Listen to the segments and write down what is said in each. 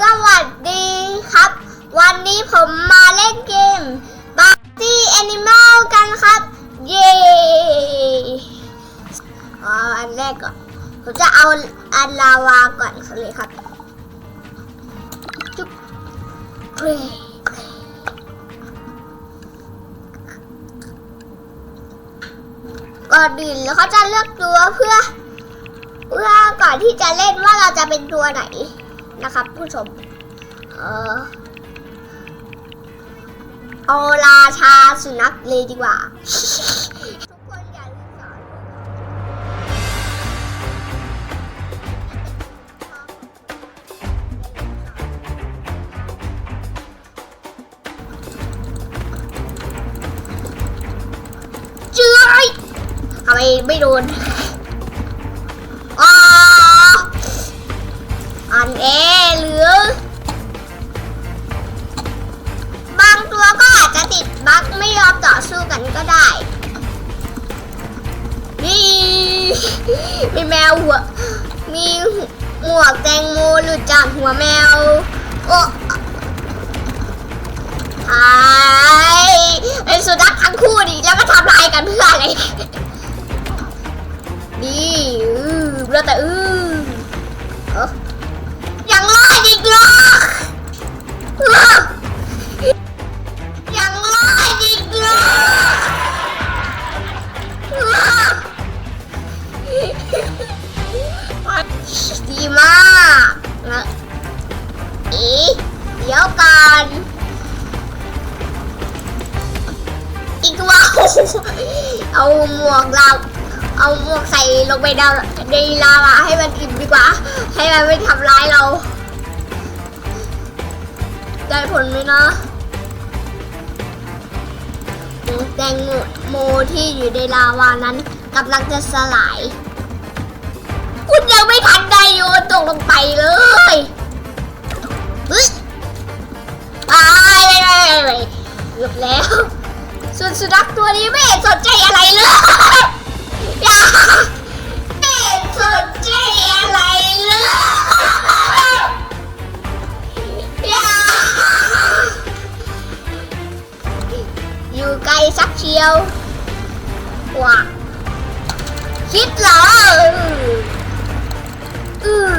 สวัสดีครับ วันนี้ผมมาเล่นเกม b a r t y Animal กันครับ เย้อ่าอันแรกก่อน ผมจะเอาอันลาวาก่อนเลยครับ จุ๊บเกรก่อนอื่นแล้วเขาจะเลือกตัวเพื่อ เพื่อก่อนที่จะเล่นว่าเราจะเป็นตัวไหน นะครับผู้ชม เออเอาราชาสุนัขเลยดีกว่าทุกคนอย่าลืมสอยทำไมไม่โดนอ๋ออันเอ บักไม่ยอมต่อสู้กันก็ได้ นี่ มีแมวหัว มีหมวกแตงโมหลุดจากหัวแมว โอ้ไอเป็นสุนัขทั้งคู่ดิแล้วมาทำลายกันเพื่ออะไรนี่อือแล้วแต่อื้อยังรอดอีกเหรอ เอาหมวกเราเอาหมวกใส่ลงไปดาวในลาวาให้มันอิ่มดีกว่า ให้มันไม่ทำร้ายเรา ได้ผลไหมนะแตงโมที่อยู่ในลาวานั้นกำลังจะสลาย คุณยังไม่ทันได้โยนตกลงไปเลยเฮ้ยตายไปเลยเกือบแล้ว ส่วนสุนัขตัวนี้ไม่เห็นสนใจอะไรเลยอย่าไม่เห็นสนใจอะไรเลยอย่าอยู่ไกลสักเชียวว้าคิดเหรออือ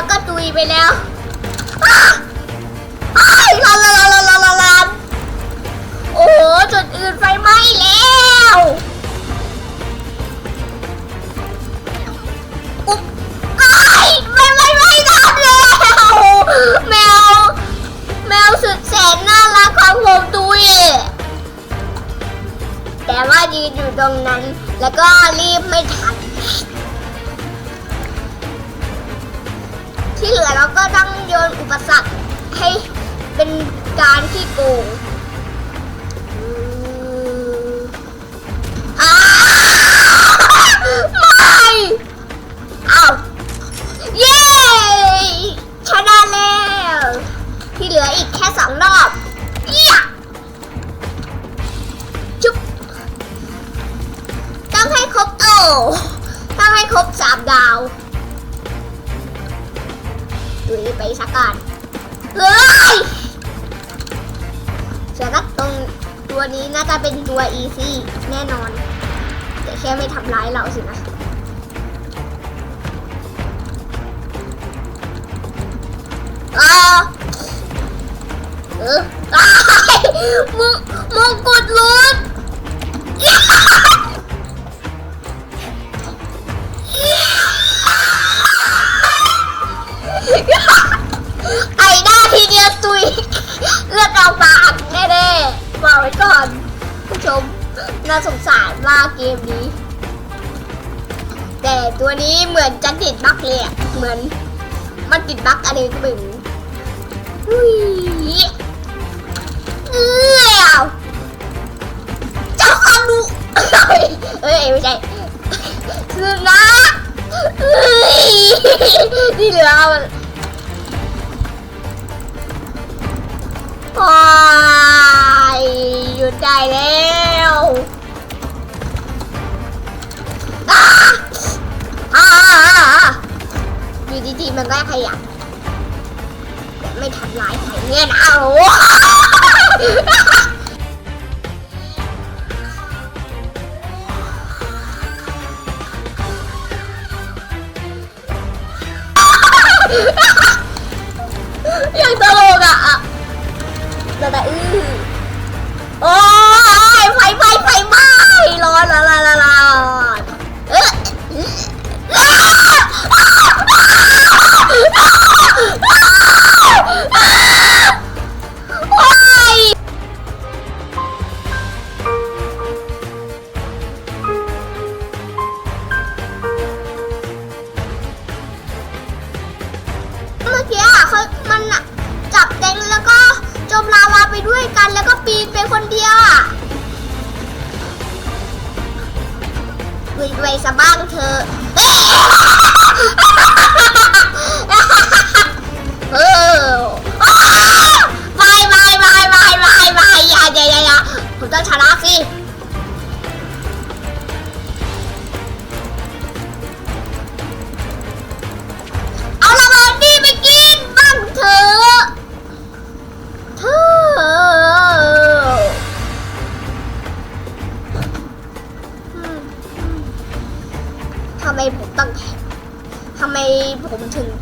วก็ตุยไปแล้วอ้าอ้ายลาลาลาลาลาลาลาโอ้โหจุดอื่นไฟไหม้แล้วอุ๊บไม่ไม่ไม่ทันแล้วแมว แมวสุดแสนน่ารักของผมตุยแต่ว่ายืนอยู่ตรงนั้น แล้วก็รีบไม่ท ที่เหลือเราก็ต้องโยนอุปสรรคให้เป็นการที่โกงอืมอ้าวไม่เอาเย้ชนะแล้ว ที่เหลืออีกแค่สองรอบเยี่ยจุ๊บต้องให้ครบโอ้ต้องให้ครบสามดาว ดูไปสักการเฮ้ยเสือนักตรงตัวนี้น่าจะเป็นตัวอีซี่แน่นอน แต่แค่ไม่ทำร้ายเราสินะอ้าเอออ้ายมงมงกุฎหลุด ไอ้หน้าทีเดียวตุยเลือดเอาปากแน่ๆบอกไว้ก่อนผู้ชมน่าสงสารมากเกมนี้ แต่ตัวนี้เหมือนจะติดบั๊กเลยอะเหมือนมันติดบั๊กอะไรก็ไม่รู้อุ้ยเอ้อาเจ้าความรู้เอ้ยไม่ใช่คือนะเอ้ยที่เหลือเอา หยุดได้แล้วอ้าอ่าอ่าอ่าอยู่ดีๆมันก็ขยับแต่ไม่ทำร้ายใครเนี่ยนะโอ้โหยังตลกอะอะแต่แต่อื้อ โอ้ยไฟไฟไฟไหม้ร้อนร้อนร้อนร้อนร้อนเอ๊ะอ้ยเมื่อกี้อะเขามันอะจับแดงแล้วก็จมลาวาไปด้วย ปีนไปคนเดียวอะวิ่งไปซะบ้างเธอเออไม่ไม่ไม่ไม่ไม่ไม่อย่าอย่าอย่าอย่าผมต้องชนะสิ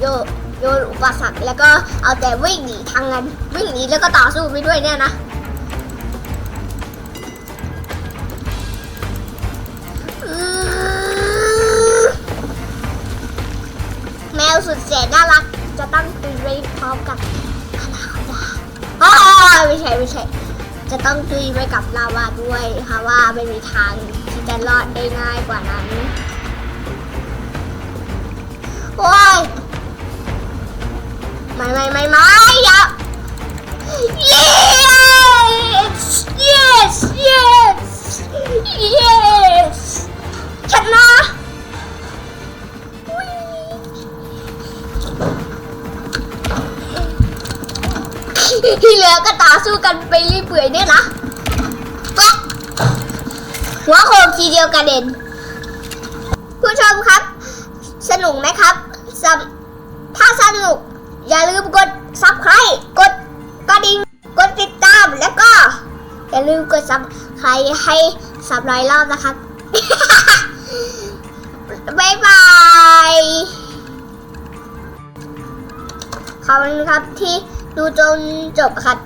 โยนโยนอุปสรรคแล้วก็เอาแต่วิ่งหนีทางนั้นวิ่งหนีแล้วก็ต่อสู้ไปด้วยเนี่ยนะแมวสุดแสนน่ารัก จะตั้งตุยไว้พร้อมกับอนาคอนดาอ๋อไม่ใช่ไม่ใช่ จะต้องตุยไว้กับลาวาด้วยค่ะว่าไม่มีทางที่จะรอดได้ง่ายกว่านั้น โอ้ย ไม่ไม่ไม่ไม่อย่า yes yes yes yes ชนะที่เหลือก็ต่อสู้กันไปเรื่อยเปื่อยเนี่ยนะหัวโคมทีเดียวกระเด็น ผู้ชมครับ สนุกไหมครับ ถ้าสนุก อย่าลืมกด subscribe กดกระดิ่งกดติดตามแล้วก็ อย่าลืมกด subscribe ให้สามร้อยรอบนะครับบ๊ายบายขอบคุณครับที่ดูจนจบครับ